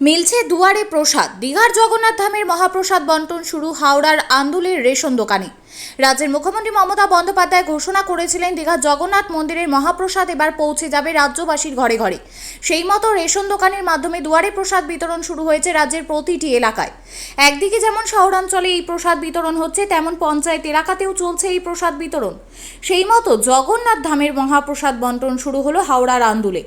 মিলছে দুয়ারে প্রসাদ। দীঘার জগন্নাথ ধামের মহাপ্রসাদ বন্টন শুরু হাওড়ার আন্দুলের রেশন দোকানে। রাজ্যের মুখ্যমন্ত্রী মমতা বন্দ্যোপাধ্যায় ঘোষণা করেছিলেন দীঘার জগন্নাথ মন্দিরের মহাপ্রসাদ এবার পৌঁছে যাবে রাজ্যবাসীর ঘরে ঘরে। সেই মতো রেশন দোকানের মাধ্যমে দুয়ারে প্রসাদ বিতরণ শুরু হয়েছে রাজ্যের প্রতিটি এলাকায়। একদিকে যেমন শহরাঞ্চলে এই প্রসাদ বিতরণ হচ্ছে, তেমন পঞ্চায়েত এলাকাতেও চলছে এই প্রসাদ বিতরণ। সেই মতো জগন্নাথ ধামের মহাপ্রসাদ বন্টন শুরু হলো হাওড়ার আন্দুলে।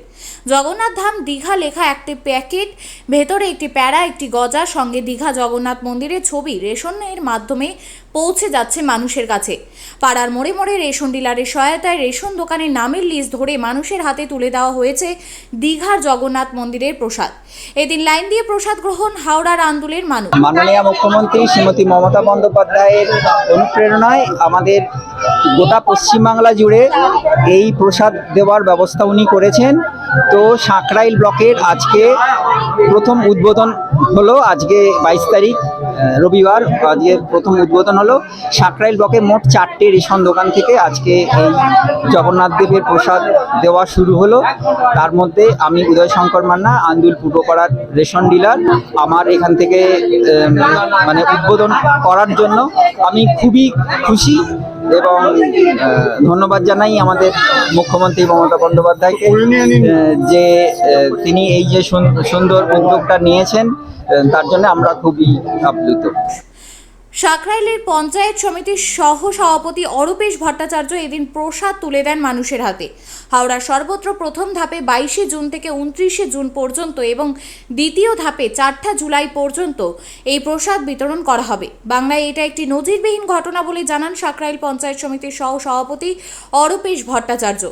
জগন্নাথ ধাম দীঘা লেখা একটি প্যাকেট, ভেতরে একটি প্যারা, একটি গজা, সঙ্গে দীঘা জগন্নাথ মন্দিরের ছবি রেশনের মাধ্যমে পৌঁছে যাচ্ছে মানুষের কাছে। পাড়ার মোড়ে মোড়ে রেশন ডিলারের সহায়তায় রেশন দোকানের নামের লিস্ট ধরে মানুষের হাতে তুলে দেওয়া হয়েছে দীঘার জগন্নাথ মন্দিরের প্রসাদ। এদিন লাইন দিয়ে প্রসাদ গ্রহণ হাওড়ার আন্দুলের মানুষ। মাননীয় মুখ্যমন্ত্রী শ্রীমতী মমতা বন্দ্যোপাধ্যায়ের অনুপ্রেরণায় আমাদের গোটা পশ্চিমবাংলা জুড়ে এই প্রসাদ দেওয়ার ব্যবস্থা উনি করেছেন। তো সাঁকরাইল ব্লকের আজকে প্রথম উদ্বোধন হলো, আজকে বাইশ তারিখ। রবিবার, আজকে প্রথম উদ্বোধন হলো। সাকরাইল ব্লকে মোট চারটে রেশন দোকান থেকে আজকে এই জগন্নাথ দেবের প্রসাদ দেওয়া শুরু হলো। তার মধ্যে আমি উদয় শঙ্কর মান্না, আন্দুল পূর্বপাড়ার রেশন ডিলার। আমার এখান থেকে মানে উদ্বোধন করার জন্য আমি খুবই খুশি। এবং ধন্যবাদ জানাই আমাদের মুখ্যমন্ত্রী মমতা বন্দ্যোপাধ্যায়কে যে তিনি এই যে সুন- সুন্দর উদ্যোগটা নিয়েছেন তার জন্য আমরা খুবই আপ্লুত। সাকরাইলের পঞ্চায়েত সমিতির সহ সভাপতি অরূপেশ ভট্টাচার্য এদিন প্রসাদ তুলে দেন মানুষের হাতে। হাওড়ার সর্বত্র প্রথম ধাপে বাইশে জুন থেকে উনত্রিশে জুন পর্যন্ত এবং দ্বিতীয় ধাপে চারটা জুলাই পর্যন্ত এই প্রসাদ বিতরণ করা হবে। বাংলায় এটা একটি নজিরবিহীন ঘটনা বলে জানান সাকরাইল পঞ্চায়েত সমিতির সহ সভাপতি অরূপেশ ভট্টাচার্য।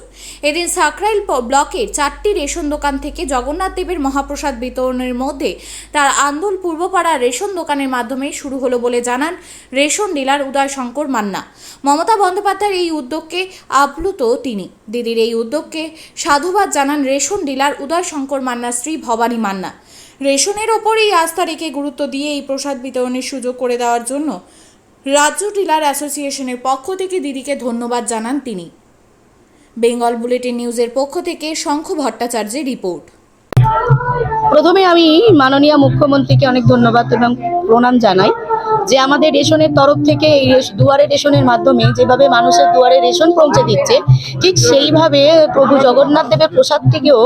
এদিন সাকরাইল ব্লকের চারটি রেশন দোকান থেকে জগন্নাথ দেবের মহাপ্রসাদ বিতরণের মধ্যে তার আন্দোল পূর্বপাড়া রেশন দোকানের মাধ্যমে শুরু হলো বলে জানান রেশন ডিলার উদয় শঙ্কর মান্না। মমতা বন্দ্যোপাধ্যায়ের এই উদ্যোগকে আপ্লুত তিনি। দিদির এই উদ্যোগকে সাধুবাদ জানান রেশন ডিলার উদয় শঙ্কর মান্নার স্ত্রী ভবানী মান্না। রেশনের ওপরেই আস্থা রেখে গুরুত্ব দিয়ে এই প্রসাদ বিতরণের সুযোগ করে দেওয়ার জন্য রাজ্য ডিলার অ্যাসোসিয়েশনের পক্ষ থেকে দিদিকে ধন্যবাদ জানান তিনি। বেঙ্গল বুলেটিন নিউজের পক্ষ থেকে শঙ্খ ভট্টাচার্যের রিপোর্ট। প্রথমে আমি মাননীয় মুখ্যমন্ত্রীকে অনেক ধন্যবাদ এবং প্রণাম জানাই। যে আমাদের রেশনের তরফ থেকে এই দুয়ারে রেশনের মাধ্যমে যেভাবে মানুষের দুয়ারে রেশন পৌঁছে দিচ্ছে, ঠিক সেইভাবে প্রভু জগন্নাথ দেবের প্রসাদ থেকেও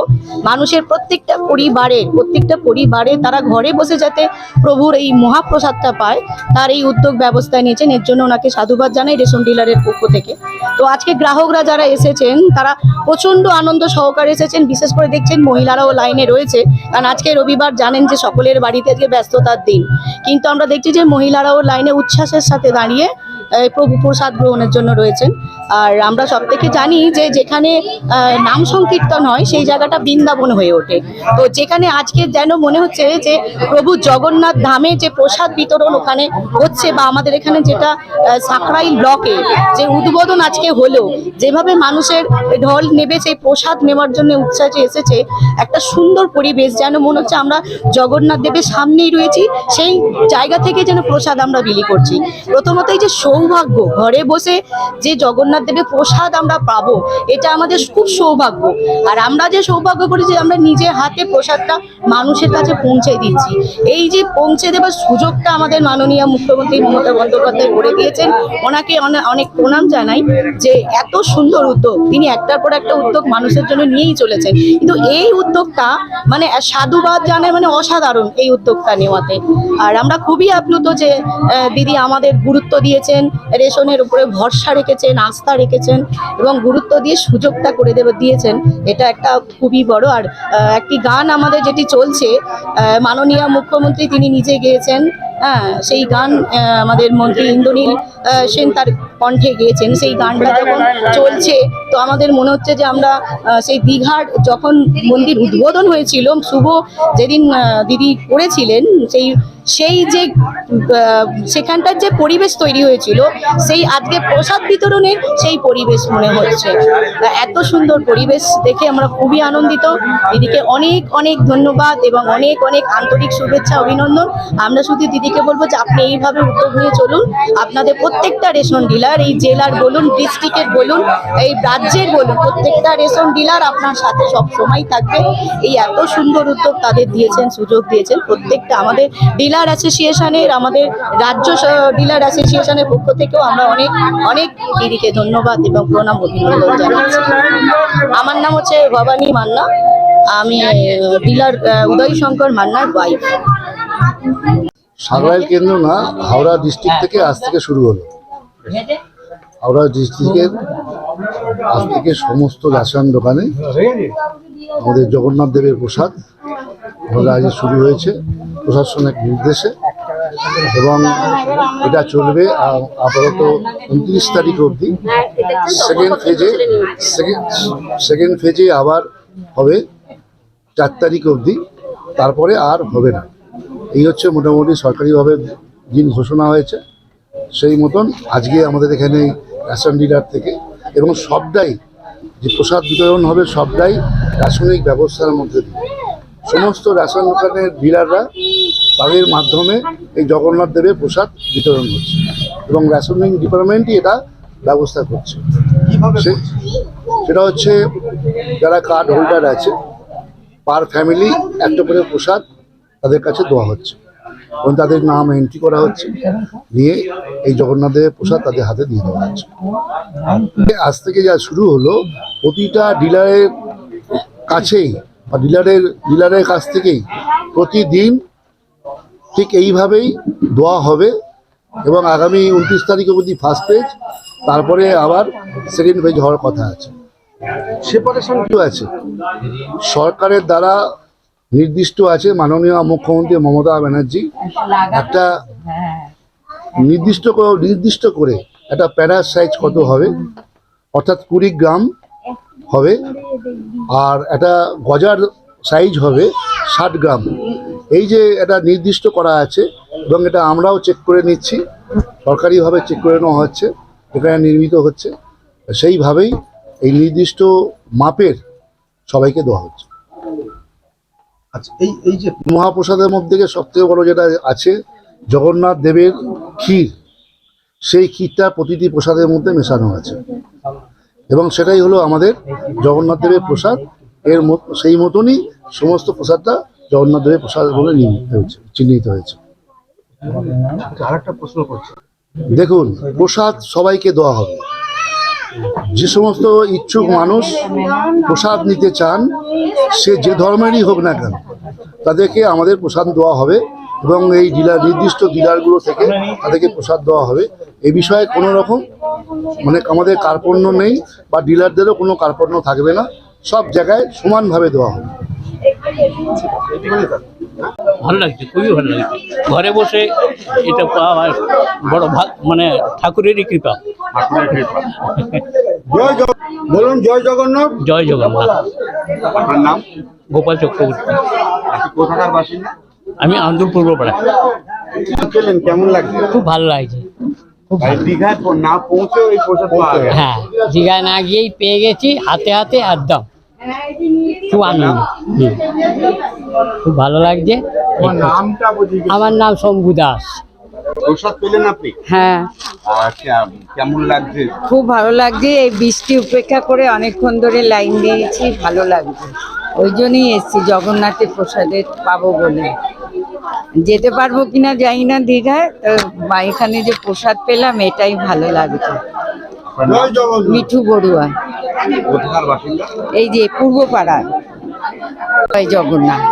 মানুষের প্রত্যেকটা পরিবারে প্রত্যেকটা পরিবারে তারা ঘরে বসে যাতে প্রভুর এই মহাপ্রসাদটা পায়, তার এই উদ্যোগ ব্যবস্থা নিয়েছেন। এর জন্য ওনাকে সাধুবাদ জানাই রেশন ডিলারের পক্ষ থেকে। তো আজকে গ্রাহকরা যারা এসেছেন, তারা প্রচণ্ড আনন্দ সহকারে এসেছেন। বিশেষ করে দেখছেন মহিলারাও লাইনে রয়েছে। কারণ আজকে রবিবার জানেন যে সকলের বাড়িতে আজকে ব্যস্ততার দিন। কিন্তু আমরা দেখছি যে মহিলারাও লাইনে উচ্ছ্বাসের সাথে দাঁড়িয়ে এই প্রভু প্রসাদ গ্রহণের জন্য রয়েছেন। আর আমরা সব থেকে জানি যে যেখানে নাম সংকীর্তন হয়, সেই জায়গাটা বৃন্দাবন হয়ে ওঠে। তো যেখানে আজকে যেন মনে হচ্ছে যে প্রভু জগন্নাথ ধামে যে প্রসাদ বিতরণ ওখানে হচ্ছে বা আমাদের এখানে যেটা সাকরাইল ব্লকে যে উদ্বোধন আজকে হলো, যেভাবে মানুষের ঢল নেবে সেই প্রসাদ নেওয়ার জন্য উৎসাহে এসেছে, একটা সুন্দর পরিবেশ যেন মনে হচ্ছে আমরা জগন্নাথ দেবের সামনেই রয়েছি, সেই জায়গা থেকে যেন প্রসাদ আমরা বিলি করছি। প্রথমত এই যে সৌভাগ্য। ঘরে বসে যে জগন্নাথ দেবের প্রসাদ আমরা পাবো, এটা আমাদের খুব সৌভাগ্য। আর আমরা যে সৌভাগ্য করি যে আমরা নিজে হাতে প্রসাদটা মানুষের কাছে পৌঁছে দিচ্ছি। এই যে পৌঁছে দেওয়ার সুযোগটা আমাদের মাননীয় মুখ্যমন্ত্রী মমতা বন্দ্যোপাধ্যায় করে দিয়েছেন, ওনাকে অনে- অনেক প্রণাম জানাই যে এত সুন্দর উদ্যোগ। তিনি একটার পর একটা উদ্যোগ মানুষের জন্য নিয়েই চলেছেন। কিন্তু এই উদ্যোগটা মানে সাধুবাদ জানায় মানে অসাধারণ এই উদ্যোগটা নেওয়াতে। আর আমরা খুবই আপ্লুত যে দিদি আমাদের গুরুত্ব দিয়েছেন রেশনের উপরে ভরসা রেখেছেন, আস্থা রেখেছেন এবং গুরুত্ব দিয়ে সুযোগটা করে দেবে, দিয়েছেন। এটা একটা খুবই বড়। আর একটি গান আমাদের যেটি চলছে মাননীয় মুখ্যমন্ত্রী তিনি নিজে গেয়েছেন হ্যাঁ সেই গান আমাদের মন্ত্রী ইন্দ্রনীল সেন তার কণ্ঠে গেয়েছেন। সেই গানটা যখন চলছে, তো আমাদের মনে হচ্ছে যে আমরা সেই দীঘার যখন মন্দির উদ্বোধন হয়েছিল, শুভ যেদিন দিদি করেছিলেন, সেই সেই যে সেখানটার যে পরিবেশ তৈরি হয়েছিল, সেই আজকে প্রসাদ বিতরণের সেই পরিবেশ মনে হচ্ছে। এত সুন্দর পরিবেশ দেখে আমরা খুবই আনন্দিত। দিদিকে অনেক অনেক ধন্যবাদ এবং অনেক অনেক আন্তরিক শুভেচ্ছা, অভিনন্দন। আমরা শুধু দিদিকে বলব যে আপনি এইভাবে উদ্যোগ নিয়ে চলুন। আপনাদের প্রত্যেকটা রেশন ডিলার, এই জেলার বলুন, ডিস্ট্রিক্টের বলুন, এই রাজ্যের বলুন, প্রত্যেকটা রেশন ডিলার আপনার সাথে সব সময় থাকবে। এই এত সুন্দর উদ্যোগ তাদের দিয়েছেন, সুযোগ দিয়েছেন। প্রত্যেকটা আমাদের ডিলার অ্যাসোসিয়েশনের, আমাদের রাজ্য ডিলার অ্যাসোসিয়েশনের পক্ষ থেকেও আমরা অনেক অনেক দিদিকে ধন্যবাদ এবং প্রণাম, অভিনন্দন জানাচ্ছি। আমার নাম হচ্ছে ভবানী মান্না। আমি ডিলার উদয় শঙ্কর মান্নার ওয়াইফ সাগরাইল কেন্দ্র না, হাওড়া ডিস্ট্রিক্ট থেকে আজ থেকে শুরু হলো। হাওড়া ডিস্ট্রিক্টের আজ থেকে সমস্ত রেশন দোকানে আমাদের জগন্নাথ দেবের প্রসাদ আমাদের আজ শুরু হয়েছে। প্রশাসনের নির্দেশে এবং এটা চলবে আপাতত উনত্রিশ তারিখ অবধি। সেকেন্ড ফেজে সেকেন্ড ফেজে আবার হবে, চার তারিখ অবধি। তারপরে আর হবে না। এই হচ্ছে মোটামুটি সরকারিভাবে দিন ঘোষণা হয়েছে। সেই মতন আজকে আমাদের এখানে রেশন ডিলার থেকে, এবং সবটাই যে প্রসাদ বিতরণ হবে, সবটাই রাসায়নিক ব্যবস্থার মধ্যে দিয়ে। সমস্ত রেশন দোকানের ডিলাররা তাদের মাধ্যমে এই জগন্নাথ দেবের প্রসাদ বিতরণ হচ্ছে এবং রেশনিং ডিপার্টমেন্টই এটা ব্যবস্থা করছে। সেটা হচ্ছে যারা কার্ড হোল্ডার আছে পার ফ্যামিলি একটা করে প্রসাদ তাদের কাছে দেওয়া হচ্ছে এবং তাদের নাম এন্ট্রি করা হচ্ছে নিয়ে এই জগন্নাথের প্রসাদ তাদের হাতে দিয়ে দেওয়া হচ্ছে। আজ থেকে যা শুরু হলো প্রতিটা ডিলারের কাছেই ডিলারের ডিলারের কাছ থেকেই প্রতিদিন ঠিক এইভাবেই দেওয়া হবে এবং আগামী উনত্রিশ তারিখ অবধি ফার্স্ট পেজ তারপরে আবার সেকেন্ড পেজ হওয়ার কথা আছে। সেপারেশন কি আছে? সরকারের দ্বারা নির্দিষ্ট আছে মাননীয় মুখ্যমন্ত্রী মমতা ব্যানার্জি একটা নির্দিষ্ট নির্দিষ্ট করে একটা প্যারার সাইজ কত হবে অর্থাৎ কুড়ি গ্রাম হবে। আর একটা গজার সাইজ হবে ষাট গ্রাম। এই যে এটা নির্দিষ্ট করা আছে এবং এটা আমরাও চেক করে নিচ্ছি। সরকারিভাবে চেক করে নেওয়া হচ্ছে এখানে নির্মিত হচ্ছে। সেইভাবেই এই নির্দিষ্ট মাপের সবাইকে দেওয়া হচ্ছে। আচ্ছা এই এই যে মহাপ্রসাদের মধ্যে সব থেকে বড় যেটা আছে জগন্নাথ দেবের ক্ষীর। সেই ক্ষীরটা প্রতিটি প্রসাদের মধ্যে মেশানো আছে। এবং সেটাই হলো আমাদের জগন্নাথ দেবের প্রসাদ। এর সেই মতনই সমস্ত প্রসাদটা জগন্নাথ দেবের প্রসাদ বলে হয়েছে চিহ্নিত হয়েছে। দেখুন প্রসাদ সবাইকে দেওয়া হবে। যে সমস্ত ইচ্ছুক মানুষ প্রসাদ নিতে চান সে যে ধর্মেরই হোক না কেন তাদেরকে আমাদের প্রসাদ দেওয়া হবে। এবং এই ডিলার নির্দিষ্ট ডিলারগুলো থেকে তাদেরকে প্রসাদ দেওয়া হবে। এ বিষয়ে কোনো রকম মানে আমাদের কার্পণ্য নেই বা ডিলারদেরও কোনো কার্পণ্য থাকবে না। সব জায়গায় সমানভাবে দেওয়া হবে। ভালো লাগছে খুবই ভালো লাগছে। ঘরে বসে এটা পাওয়া বড় ভাগ মানে ঠাকুরেরই কৃপা। জয় বলুন জয় জগন্নাথ। জয় জগন্নাথ। আপনার নাম? গোপাল চক্রবর্তী। কোথাকার বাসিন্দা? আমি আন্দুল পূর্বপাড়া পেলেন কেমন লাগছে? খুব ভালো লাগছে। দীঘায় না পৌঁছেও এই প্রসাদ পাওয়া গেল। হ্যাঁ দীঘায় না গিয়েই পেয়ে গেছি হাতে হাতে একদম খুব আনন্দ। খুব ভালো লাগছে। আমার নাম শম্ভু দাস। প্রসাদ পেলেন আপনি? হ্যাঁ। আচ্ছা কেমন লাগছে? খুব ভালো লাগছে। এই বৃষ্টি উপেক্ষা করে অনেকক্ষণ ধরে লাইন দিয়েছি ভালো লাগছে। ওই জন্যই এসছি জগন্নাথের প্রসাদের পাবো বলে। যেতে পারব কিনা যাই না দীঘায় তো এখানে যে প্রসাদ পেলাম এটাই ভালো লাগছে। মিঠু বড়ুয়া। এই যে পূর্ব পাড়া জগন্নাথ।